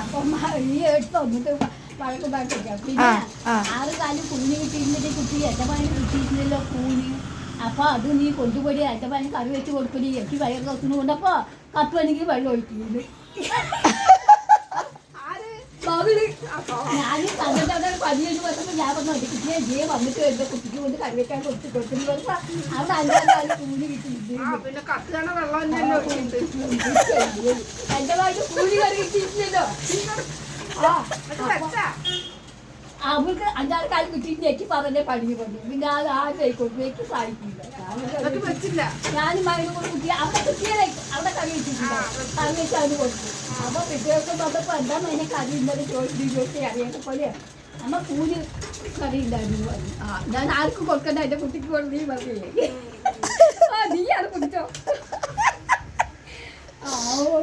അപ്പം ഈ എടുത്ത് വന്നിട്ട് വഴക്ക് പാട്ടില്ല പിന്നെ. ആറ് കാലം കൂലി കിട്ടിയിരുന്നിട്ട് കുട്ടി പണി കിട്ടിയിരുന്നല്ലോ കൂലി അപ്പൊ അത് നീ കൊണ്ടുപോയി പണി കറി വെച്ച് കൊടുക്കണി എനിക്ക് വയറ് കത്തുന്നു കൊണ്ടപ്പോ കത്തുവാണെങ്കിൽ വെള്ളം ഒഴിക്കുന്നത് ഞാൻ തന്നെ പതിനേഴ് വർഷം ഞാൻ പറഞ്ഞു എന്റെ ജയ വന്നിട്ട് വരുന്ന കുട്ടിക്ക് കൊണ്ട് കറിവെക്കാൻ കൊടുത്ത് കൊടുത്തു അവിടെ അഞ്ചാം കാലം ആ പിന്നെ കത്തുകണ വെള്ളം എന്റെ വായിട്ട് കൂലി കറി കിട്ടിയിട്ടില്ലല്ലോ അവൾക്ക് അഞ്ചാറ് കാലം കിട്ടിയിട്ട് എനിക്ക് പറഞ്ഞേ പണി പണി പിന്നെ അത് ആ ചെയ്യിക്കൊണ്ടു എനിക്ക് സാധിക്കില്ല ഞാനും മകനെ കൊണ്ട് കുട്ടി അവിടെ കുട്ടിയെ അവിടെ കറി വെച്ചിട്ടില്ല കറി വെച്ച് അവന് കൊടുത്തു അപ്പൊ പിറ്റേദിവസം വന്നപ്പോ എന്താ എന്നെ കറി ഇന്നത് ചോദിച്ചു. ചോദിച്ചു അറിയാത്ത പോലെ നമ്മ കൂലി കറി ഉണ്ടായിരുന്നു. ആ ഞാൻ ആർക്കും കൊടുക്കണ്ട? എന്റെ കുട്ടിക്ക് കൊണ്ട് നീ പറഞ്ഞേ ആ നീ അത് കുടിച്ചോ? ആ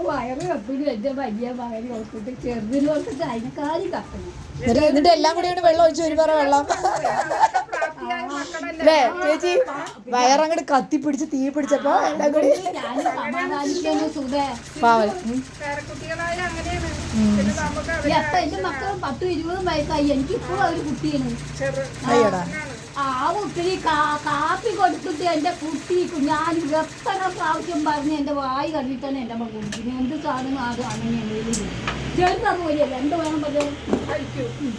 വയറ് കപ്പിന് എന്റെ വലിയ മകനെ കൊടുത്തിട്ട് ചെറുതിന് കൊടുത്തിട്ട് അതിനെക്കാളും കത്തണം എന്നിട്ട് എല്ലാം കൂടി വെള്ളം ഒഴിച്ചു ഒരു പറ വെള്ളം അല്ലേ ചേച്ചി വയറങ്ങോട്ട് കത്തി പിടിച്ച് തീ പിടിച്ചപ്പോ എല്ലാം കൂടി ഞാൻ സമാധാനിക്കുന്നു സുധേ പാവം. ഉം. പേരക്കുട്ടികളായ അങ്ങനെയാണ്. പിന്നെ നമുക്ക് ഈ അപ്പ എന്റെ മക്കളും പത്തും ഇരുപതും വയസ്സായി. എനിക്കിപ്പോഴും ഒരു കുട്ടിയാണ്. ചെറു അയ്യടാ. ആ കുട്ടി കാപ്പി കൊടുത്തിട്ട് എന്റെ കുട്ടി ഞാൻ എത്ര പ്രാവശ്യം പറഞ്ഞ് എന്റെ വായി കണ്ടിട്ടാണ് എന്റെ മകൾ കുടിക്കുന്നത് എന്ത് സാധനം അത് അങ്ങനെ ചെറുതാ പോലെ എന്ത് വേണം ചേച്ചി